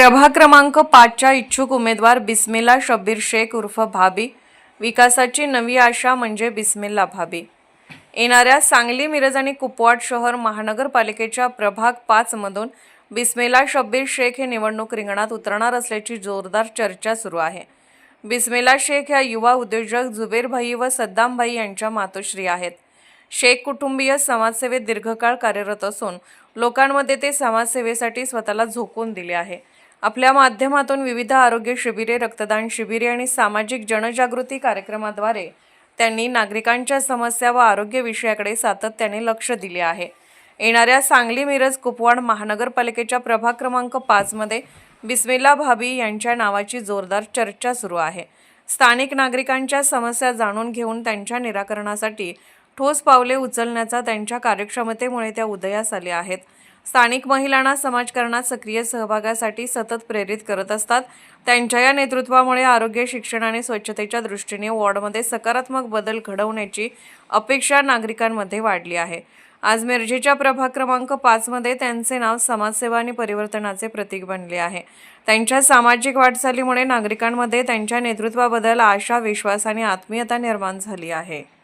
प्रभाग क्रमांक पाचच्या इच्छुक उमेदवार बिस्मिल्ला शब्बीर शेख उर्फ भाभी. विकासाची नवी आशा म्हणजे बिस्मिल्ला भाभी. येणाऱ्या सांगली मिरज आणि कुपवाड शहर महानगरपालिकेच्या प्रभाग पाचमधून बिस्मिल्ला शब्बीर शेख हे निवडणूक रिंगणात उतरणार असल्याची जोरदार चर्चा सुरू आहे. बिस्मिल्ला शेख ह्या युवा उद्योजक जुबेर भाई व सद्दाम भाई यांच्या मातोश्री आहेत. शेख कुटुंबीय समाजसेवेत दीर्घकाळ कार्यरत असून लोकांमध्ये ते समाजसेवेसाठी स्वतःला झोकून दिले आहे. आपल्या माध्यमातून विविध आरोग्य शिबिरे रक्तदान शिबिरे आणि सामाजिक जनजागृती कार्यक्रमाद्वारे त्यांनी नागरिकांच्या समस्या व आरोग्य विषयाकडे सातत्याने लक्ष दिले आहे. येणाऱ्या सांगली मिरज कुपवाड महानगरपालिकेच्या प्रभाग क्रमांक पाचमध्ये बिस्मिल्ला भाभी यांच्या नावाची जोरदार चर्चा सुरू आहे. स्थानिक नागरिकांच्या समस्या जाणून घेऊन त्यांच्या निराकरणासाठी ठोस पावले उचलण्याचा त्यांच्या कार्यक्षमतेमुळे त्या उदयास आल्या आहेत. स्थानिक महिलांना समाजकारणात सक्रिय सहभागासाठी सतत प्रेरित करत असतात. त्यांच्या या नेतृत्वामुळे आरोग्य शिक्षण आणि स्वच्छतेच्या दृष्टीने वॉर्डमध्ये सकारात्मक बदल घडवण्याची अपेक्षा नागरिकांमध्ये वाढली आहे. आज मिरजेच्या प्रभाग क्रमांक पाचमध्ये त्यांचे नाव समाजसेवा आणि परिवर्तनाचे प्रतीक बनले आहे. त्यांच्या सामाजिक वाटचालीमुळे नागरिकांमध्ये त्यांच्या नेतृत्वाबद्दल आशा विश्वास आणि आत्मीयता निर्माण झाली आहे.